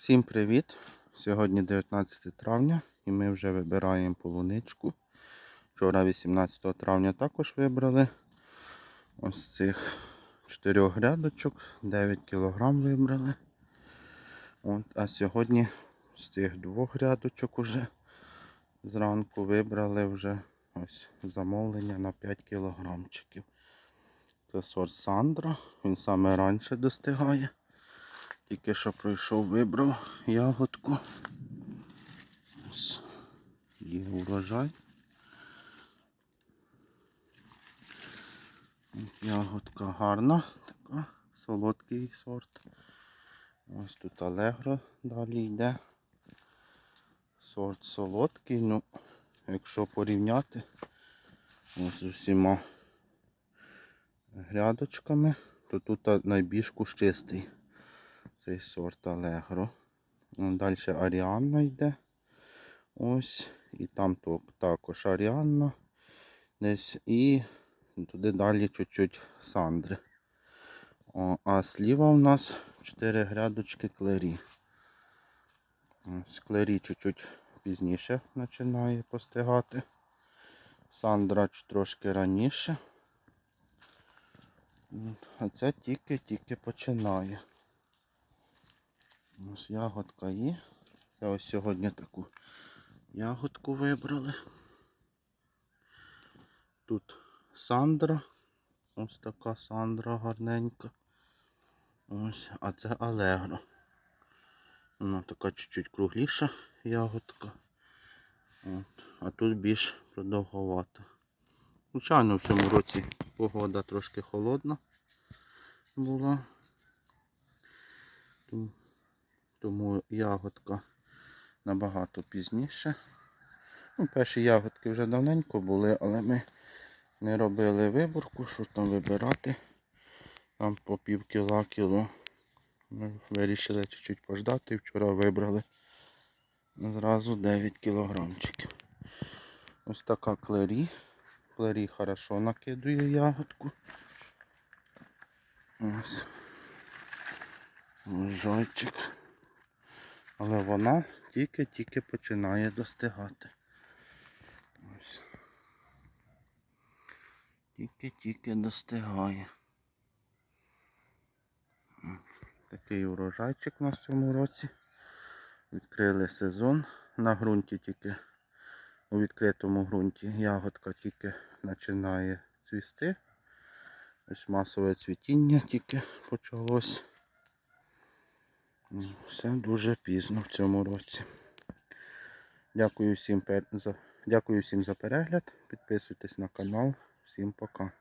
Всім привіт! Сьогодні 19 травня і ми вже вибираємо полуничку. Вчора 18 травня також вибрали ось цих 4 грядочок, 9 кг вибрали. От, а сьогодні з цих двох грядочок уже зранку вибрали вже ось замовлення на 5 кілограмчиків. Це сорт Сандра, він саме раніше достигає. Тільки що пройшов, вибрав ягодку. Ось є урожай. Ягодка гарна, така, солодкий сорт. Ось тут Алегро далі йде. Сорт солодкий, ну, якщо порівняти ось з усіма грядочками, то тут найбільш кущистий цей сорт Allegro. Далі Аріанна йде. Ось. І там також Аріанна. Десь і туди далі чуть-чуть Сандри. О, а сліва у нас 4 грядочки клері. Ось клері чуть-чуть пізніше починає постигати. Сандра трошки раніше. А це тільки-тільки починає. Ось ягодка є. Це ось сьогодні таку ягодку вибрали. Тут Сандра. Ось така Сандра гарненька. Ось, а це Алегро. Вона така чуть-чуть кругліша ягодка. От. А тут більш продовговата. Звичайно, в цьому році погода трошки холодна була. Тому тому ягодка набагато пізніше. Ну, перші ягодки вже давненько були, але ми не робили виборку, що там вибирати. Там по пів кіла кіло. Ми вирішили чуть-чуть пождати. Вчора вибрали зразу 9 кілограмчиків. Ось така клері. Клері хорошо накидує ягодку. Ось. Жойчик. Але вона тільки-тільки починає достигати. Тільки-тільки достигає. Такий урожайчик у нас в цьому році. Відкрили сезон. На ґрунті тільки, у відкритому ґрунті ягодка тільки починає цвісти. Ось масове цвітіння тільки почалось. Все дуже пізно в цьому році. Дякую всім, за, дякую всім за перегляд. Підписуйтесь на канал. Всім пока.